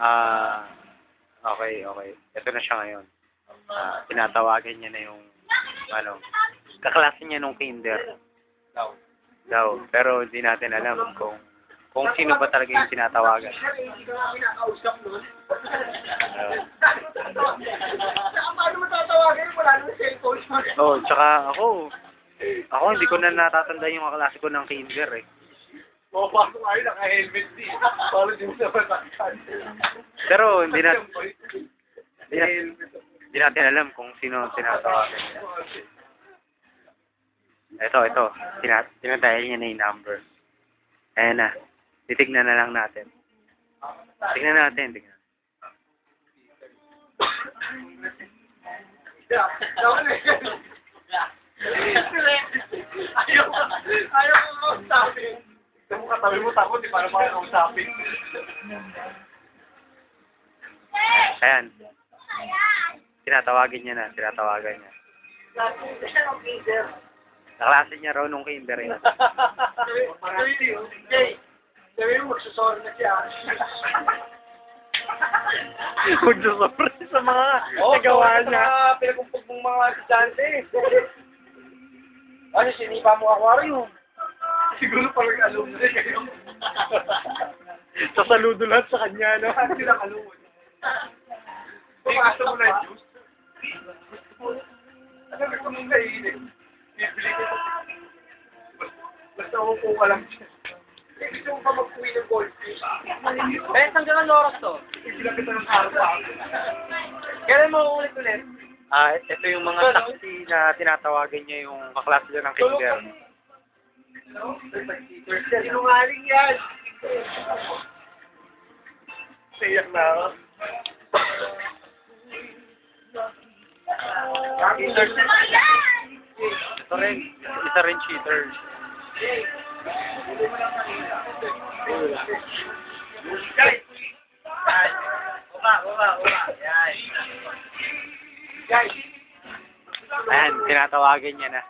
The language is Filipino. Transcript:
Ah, okay, okay. Ito na siya ngayon. Ah, tinatawagan niya na yung, ano, kaklase niya nung kinder. Daw. Daw. Pero hindi natin alam kung kung sino ba talaga yung tinatawagan. Paano mo tatawagan? Wala nang cellphone. oh, tsaka ako, ako hindi ko na natatanda yung kaklase ko ng kinder eh. Pumapasok kayo, naka-helmet din. Paano di mo naman? Pero hindi na, hindi, na, hindi natin alam kung sino tinatawagan niya. Ito, ito. Tina, tinatayal niya na yung number. Ayan na. Titignan na lang natin. Tignan natin, tignan. Ayaw, ayaw. Ito mo takot, di para makakausapin. Ayan. Tinatawagin niya na, tinatawagan niya. Naklase niya raw nung kinder eh. Sabi sabi mo magsusorry na siya. Magsusobra sa mga Oo, nagawa sorry sa niya. mga Pinagumpog mong mga estudyante. Ano, sinipa mo aquarium. Siguro parang alumni. Sasaludo lahat sa kanya, no? Saan sila kalungan? Pumasok mo na yung juice. Ano gusto mong kainin? Bibili ko ito. Basta umupo ka lang siya. Eh, gusto mo pa mag-uwi ng goldfish? Eh, hanggang ano oras to? Bibila kita ng harpa. Kailan mo ulit-ulit? Ah, ito yung mga taxi na tinatawagan niya yung kaklase niya ng kinder. Sinungaling yan! Sayak na ako. Ito rin, isa rin cheater. Ayan, tinatawagan niya na.